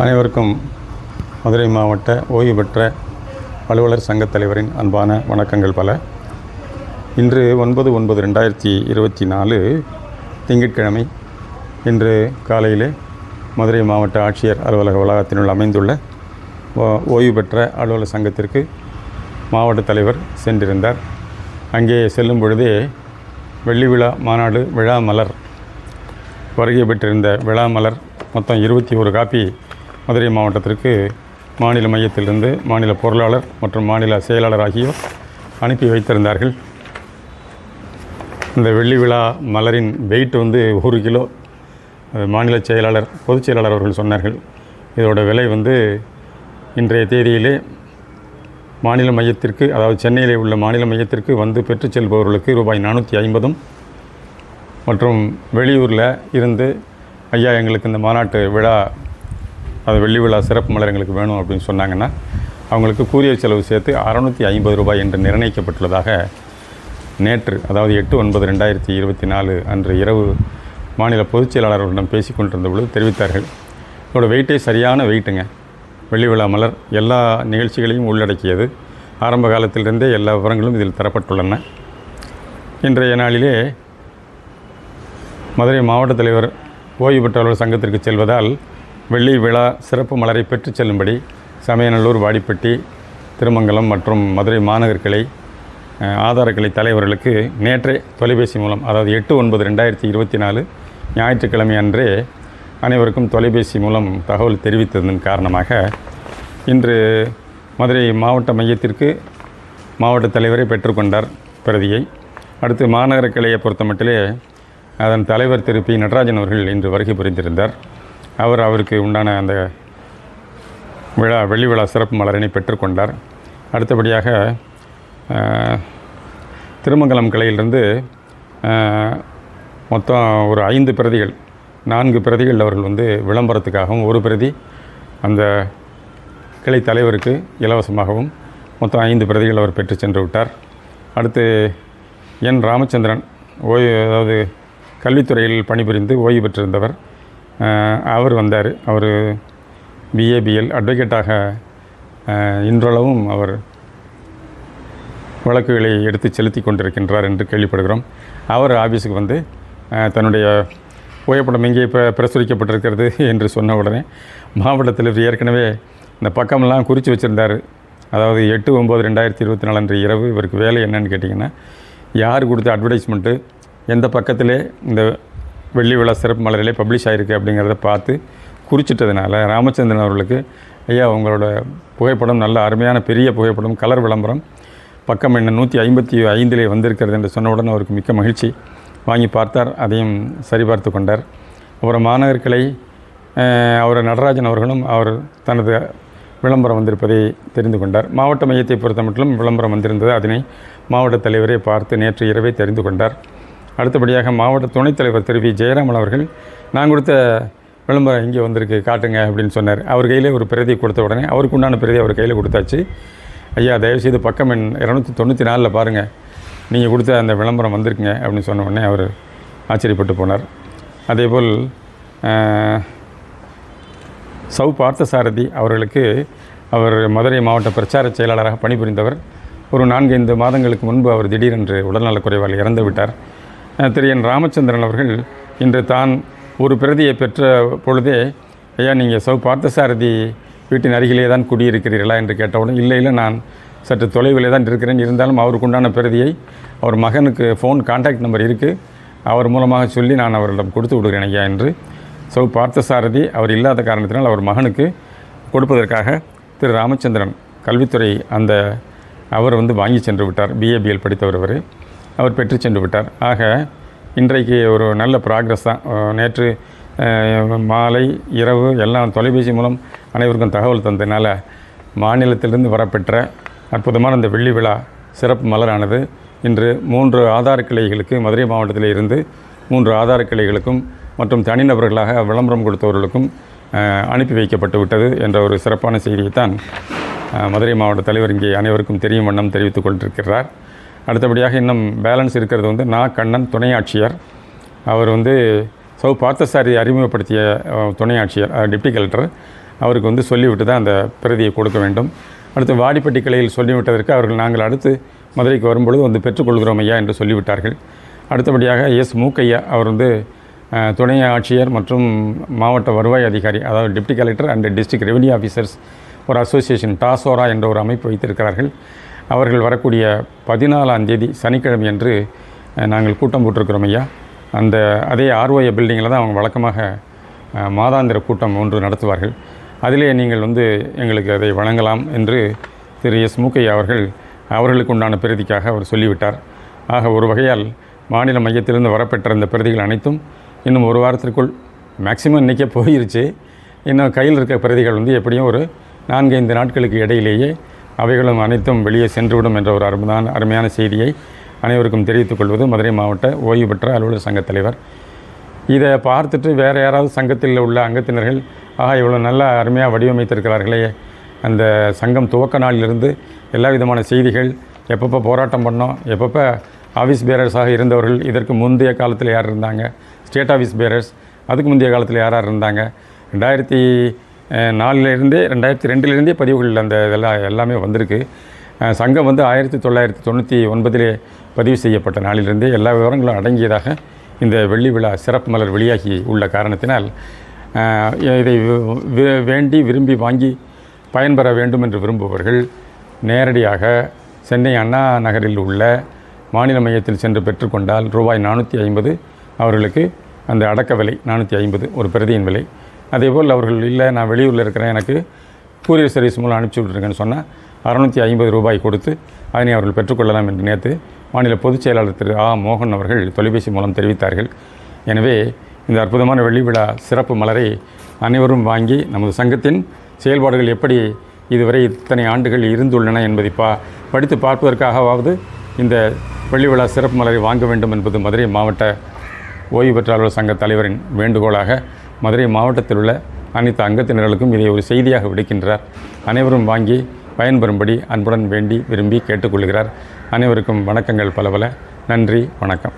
அனைவருக்கும் மதுரை மாவட்ட ஓய்வு பெற்ற அலுவலர் சங்கத் தலைவரின் அன்பான வணக்கங்கள் பல. இன்று ஒன்பது ஒன்பது ரெண்டாயிரத்தி இருபத்தி நாலு திங்கட்கிழமை இன்று காலையிலே மதுரை மாவட்ட ஆட்சியர் அலுவலக வளாகத்தினுள் அமைந்துள்ள ஓ- ஓய்வு பெற்ற அலுவலர் சங்கத்திற்கு மாவட்ட தலைவர் சென்றிருந்தார். அங்கே செல்லும் பொழுதே வெள்ளி விழா மாநாடு விழா மலர் வருகை பெற்றிருந்த விழா மலர் மொத்தம் இருபத்தி ஒரு காப்பி மதுரை மாவட்டத்திற்கு மாநில மையத்திலிருந்து மாநில பொருளாளர் மற்றும் மாநில செயலாளர் ஆகியோர் அனுப்பி வைத்திருந்தார்கள். இந்த வெள்ளி விழா மலரின் வெயிட் வந்து ஒரு கிலோ. மாநில செயலாளர் பொதுச் செயலாளர் அவர்கள் சொன்னார்கள். இதோட விலை வந்து இன்றைய தேதியிலே மாநில மையத்திற்கு அதாவது சென்னையிலே உள்ள மாநில மையத்திற்கு வந்து பெற்றுச் செல்பவர்களுக்கு ரூபாய் நானூற்றி ஐம்பதும் மற்றும் வெளியூரில் இருந்து ஐயா எங்களுக்கு இந்த மாநாட்டு விழா அது வெள்ளி விழா சிறப்பு மலர் எங்களுக்கு வேணும் அப்படின்னு சொன்னாங்கன்னா அவங்களுக்கு கூரியர் செலவு சேர்த்து அறநூற்றி ஐம்பது ரூபாய் என்று நிர்ணயிக்கப்பட்டுள்ளதாக நேற்று அதாவது எட்டு ஒன்பது ரெண்டாயிரத்தி இருபத்தி நாலு அன்று இரவு மாநில பொதுச் செயலாளர்களிடம் பேசி கொண்டிருந்த பொழுது தெரிவித்தார்கள். இதோட வெயிட்டே சரியான வெயிட்டுங்க வெள்ளி விழா மலர் எல்லா நிகழ்ச்சிகளையும் உள்ளடக்கியது. ஆரம்ப காலத்திலிருந்தே எல்லா விவரங்களும் இதில் தரப்பட்டுள்ளன. இன்றைய நாளிலே மதுரை மாவட்ட தலைவர் ஓய்வு பெற்றவர்கள் சங்கத்திற்கு செல்வதால் வெள்ளி விழா சிறப்பு மலரை பெற்றுச் செல்லும்படி சமயநல்லூர் வாடிப்பட்டி திருமங்கலம் மற்றும் மதுரை மாநகர் கிளை தலைவர்களுக்கு நேற்றே தொலைபேசி மூலம் அதாவது எட்டு ஒன்பது ரெண்டாயிரத்தி இருபத்தி நாலு ஞாயிற்றுக்கிழமை அன்றே அனைவருக்கும் தொலைபேசி மூலம் தகவல் தெரிவித்ததன் காரணமாக இன்று மதுரை மாவட்ட மையத்திற்கு மாவட்ட தலைவரை பெற்றுக்கொண்டார் பிரதியை. அடுத்து மாநகர கிளையை பொறுத்தமட்டிலே அதன் தலைவர் திரு பி. நடராஜன் அவர்கள் இன்று வருகை புரிந்திருந்தார். அவர் அவருக்கு உண்டான அந்த விழா வெள்ளி விழா சிறப்பு மலரினை பெற்றுக்கொண்டார். அடுத்தபடியாக திருமங்கலம் கிளையிலிருந்து மொத்தம் ஒரு ஐந்து பிரதிகள் நான்கு பிரதிகள் அவர்கள் வந்து விளம்பரத்துக்காகவும் ஒரு பிரதி அந்த கிளை தலைவருக்கு இலவசமாகவும் மொத்தம் ஐந்து பிரதிகள் அவர் பெற்று சென்று விட்டார். அடுத்து என் ராமச்சந்திரன் ஓய்வு அதாவது கல்வித்துறையில் பணிபுரிந்து ஓய்வு பெற்றிருந்தவர் அவர் வந்தார். அவர் பிஏபிஎல் அட்வொகேட்டாக இன்றளவும் அவர் வழக்குகளை எடுத்து செலுத்தி கொண்டிருக்கின்றார் என்று கேள்விப்படுகிறோம். அவர் ஆஃபீஸுக்கு வந்து தன்னுடைய புகைப்படம் எங்கே இப்போ பிரசுரிக்கப்பட்டிருக்கிறது என்று சொன்ன உடனே மாவட்டத்தில் ஏற்கனவே இந்த பக்கமெல்லாம் குறித்து வச்சுருந்தார். அதாவது எட்டு ஒம்பது ரெண்டாயிரத்தி இருபத்தி நாலு அன்று இரவு இவருக்கு வேலை என்னன்னு கேட்டிங்கன்னா யார் கொடுத்த அட்வர்டைஸ்மெண்ட்டு எந்த பக்கத்திலே இந்த வெள்ளி விழா சிறப்பு மலரிலே பப்ளிஷ் ஆகிருக்கு அப்படிங்கிறத பார்த்து குறிச்சிட்டதுனால ராமச்சந்திரன் அவர்களுக்கு ஐயா உங்களோட புகைப்படம் நல்ல அருமையான பெரிய புகைப்படம் கலர் விளம்பரம். பக்கம் என்ன நூற்றி ஐம்பத்தி ஐந்திலே வந்திருக்கிறது என்று சொன்னவுடன் அவருக்கு மிக்க மகிழ்ச்சி. வாங்கி பார்த்தார் அதையும் சரிபார்த்து கொண்டார். அப்புறம் மாநகர் கிளை அவர் நடராஜன் அவர்களும் அவர் தனது விளம்பரம் வந்திருப்பதை தெரிந்து கொண்டார். மாவட்ட மையத்தை பொறுத்த மட்டும் விளம்பரம் வந்திருந்தது அதனை மாவட்ட தலைவரை பார்த்து நேற்று இரவே தெரிந்து கொண்டார். அடுத்தபடியாக மாவட்ட துணைத் தலைவர் திரு வி. ஜெயராமன் அவர்கள் நான் கொடுத்த விளம்பரம் இங்கே வந்திருக்கு காட்டுங்க அப்படின்னு சொன்னார். அவர் கையிலே ஒரு பிரதி கொடுத்த உடனே அவருக்கு உண்டான பிரதி அவர் கையில் கொடுத்தாச்சு. ஐயா தயவுசெய்து பக்கம் எண் இரநூத்தி தொண்ணூற்றி நாலில் பாருங்கள் நீங்கள் கொடுத்த அந்த விளம்பரம் வந்திருக்குங்க அப்படின்னு சொன்ன உடனே அவர் ஆச்சரியப்பட்டு போனார். அதேபோல் அஹ், சௌ பார்த்தசாரதி அவர்களுக்கு அவர் மதுரை மாவட்ட பிரச்சார செயலாளராக பணிபுரிந்தவர். ஒரு நான்கைந்து மாதங்களுக்கு முன்பு அவர் திடீரென்று உடல்நலக்குறைவால் இறந்து விட்டார் திரு என் ராமச்சந்திரன் அவர்கள் இன்று தான் ஒரு பிரதியை பெற்ற பொழுதே ஐயா நீங்கள் சௌ பார்த்தசாரதி வீட்டின் அருகிலே தான் குடியிருக்கிறீர்களா? என்று கேட்டவுடன் இல்லை இல்லை நான் சற்று தொலைவிலே தான் இருக்கிறேன். இருந்தாலும் அவருக்கு உண்டான பிரதியை அவர் மகனுக்கு ஃபோன் கான்டாக்ட் நம்பர் இருக்குது அவர் மூலமாக சொல்லி நான் அவரிடம் கொடுத்து விடுகிறேன் ஐயா என்று சௌ பார்த்தசாரதி அவர் இல்லாத காரணத்தினால் அவர் மகனுக்கு கொடுப்பதற்காக திரு ராமச்சந்திரன் கல்வித்துறை அந்த அவர் வந்து வாங்கி சென்று விட்டார். பிஏபிஎல் படித்தவர் அவர். அவர் பெற்று சென்று விட்டார். ஆக இன்றைக்கு ஒரு நல்ல ப்ராக்ரஸ் தான். நேற்று மாலை இரவு எல்லாம் தொலைபேசி மூலம் அனைவருக்கும் தகவல் தந்ததினால மாநிலத்திலிருந்து வரப்பெற்ற அற்புதமான இந்த வெள்ளி விழா சிறப்பு மலரானது. இன்று மூன்று ஆதார கிளைகளுக்கு மதுரை மாவட்டத்தில் இருந்து மூன்று ஆதார கிளைகளுக்கும் மற்றும் தனிநபர்களாக விளம்பரம் கொடுத்தவர்களுக்கும் அனுப்பி வைக்கப்பட்டு விட்டது என்ற ஒரு சிறப்பான செய்தியைத்தான் மதுரை மாவட்ட தலைவர் இங்கே அனைவருக்கும் தெரியும் வண்ணம் தெரிவித்துக் கொண்டிருக்கிறார். அடுத்தபடியாக இன்னும் பேலன்ஸ் இருக்கிறது வந்து நா கண்ணன் துணையாட்சியர். அவர் வந்து சௌ பார்த்தசாரி அறிமுகப்படுத்திய துணையாட்சியர் துணை டிப்டி கலெக்டர். அவருக்கு வந்து சொல்லிவிட்டு தான் அந்த பிரதியை கொடுக்க வேண்டும். அடுத்து வாடிப்பட்டி கிளையில் சொல்லிவிட்டதற்கு அவர்கள் நாங்கள் அடுத்து மதுரைக்கு வரும்பொழுது வந்து பெற்றுக்கொள்கிறோம் ஐயா என்று சொல்லிவிட்டார்கள். அடுத்தபடியாக எஸ். மூக்கையா அவர் வந்து துணை ஆட்சியர் மற்றும் மாவட்ட வருவாய் அதிகாரி அதாவது deputy collector and district revenue officers ஒரு அசோசியேஷன் டாசோரா என்ற ஒரு அமைப்பு வைத்திருக்கிறார்கள். அவர்கள் வரக்கூடிய பதினாலாம் தேதி சனிக்கிழமை என்று நாங்கள் கூட்டம் போட்டிருக்கிறோம் ஐயா. அந்த அதே ஆர்ஓஏ பில்டிங்கில் தான் அவங்க வழக்கமாக மாதாந்திர கூட்டம் ஒன்று நடத்துவார்கள். அதிலே நீங்கள் வந்து எங்களுக்கு அதை வழங்கலாம் என்று திரு எஸ். மூக்கையா அவர்கள் அவர்களுக்கு உண்டான பிரதிக்காக அவர் சொல்லிவிட்டார். ஆக ஒரு வகையால் மாநில மையத்திலிருந்து வரப்பெற்ற இந்த பிரதிகள் அனைத்தும் இன்னும் ஒரு வாரத்திற்குள் மேக்சிமம் இன்றைக்கே போயிருச்சு. இன்னும் கையில் இருக்க பிரதிகள் வந்து எப்படியும் ஒரு நான்கு ஐந்து நாட்களுக்கு இடையிலேயே அவைகளும் அனைத்தும் வெளியே சென்றுவிடும் என்ற ஒரு அருமையான அருமையான செய்தியை அனைவருக்கும் தெரிவித்துக் கொள்வது மதுரை மாவட்ட ஓய்வு பெற்ற அலுவலர் சங்கத் தலைவர். இதை பார்த்துட்டு வேறு யாராவது சங்கத்தில் உள்ள அங்கத்தினர்கள் ஆஹா இவ்வளோ நல்லா அருமையாக வடிவமைத்திருக்கிறார்களே. அந்த சங்கம் துவக்க நாளிலிருந்து எல்லா விதமான செய்திகள் எப்பப்போ போராட்டம் பண்ணோம் எப்பப்போ ஆஃபீஸ் பேரர்ஸாக இருந்தவர்கள் இதற்கு முந்தைய காலத்தில் யார் இருந்தாங்க? ஸ்டேட் ஆஃபீஸ் பேரர்ஸ் அதுக்கு முந்தைய காலத்தில் யாராக இருந்தாங்க? ரெண்டாயிரத்தி நாலுலேருந்தே ரெண்டாயிரத்தி ரெண்டுலேருந்தே பதிவுகள் அந்த இதெல்லாம் எல்லாமே வந்திருக்கு. சங்கம் வந்து ஆயிரத்தி தொள்ளாயிரத்தி தொண்ணூற்றி ஒன்பதிலே பதிவு செய்யப்பட்ட நாளிலிருந்தே எல்லா விவரங்களும் அடங்கியதாக இந்த வெள்ளி விழா சிறப்பு மலர் வெளியாகி உள்ள காரணத்தினால் இதை வேண்டி விரும்பி வாங்கி பயன்பெற வேண்டும் என்று விரும்புபவர்கள் நேரடியாக சென்னை அண்ணா நகரில் உள்ள மாநில மையத்தில் சென்று பெற்றுக்கொண்டால் ரூபாய் நானூற்றி ஐம்பது அவர்களுக்கு அந்த அடக்க விலை நானூற்றி ஐம்பது ஒரு பிரதியின் விலை. அதேபோல் அவர்கள் இல்லை நான் வெளியூரில் இருக்கிறேன் எனக்கு கூரியர் சர்வீஸ் மூலம் அனுப்பிச்சி விட்ருக்கேன்னு சொன்னால் அறநூற்றி ஐம்பது ரூபாய் கொடுத்து அதனை அவர்கள் பெற்றுக்கொள்ளலாம் என்று நேற்று மாநில பொதுச் செயலாளர் திரு ஆ. மோகன் அவர்கள் தொலைபேசி மூலம் தெரிவித்தார்கள். எனவே இந்த அற்புதமான வெள்ளி விழா சிறப்பு மலரை அனைவரும் வாங்கி நமது சங்கத்தின் செயல்பாடுகள் எப்படி இதுவரை இத்தனை ஆண்டுகள் இருந்துள்ளன என்பதை பா படித்து பார்ப்பதற்காகவாவது இந்த வெள்ளி விழா சிறப்பு மலரை வாங்க வேண்டும் என்பது மதுரை மாவட்ட ஓய்வு பெற்றாளர் சங்க தலைவரின் வேண்டுகோளாக மதுரை மாவட்டத்தில் உள்ள அனைத்து அங்கத்தினர்களுக்கும் இதை ஒரு செய்தியாக விடுக்கின்றார். அனைவரும் வாங்கி பயன்பெறும்படி அன்புடன் வேண்டி விரும்பி கேட்டுக்கொள்கிறார். அனைவருக்கும் வணக்கங்கள் பல பல நன்றி வணக்கம்.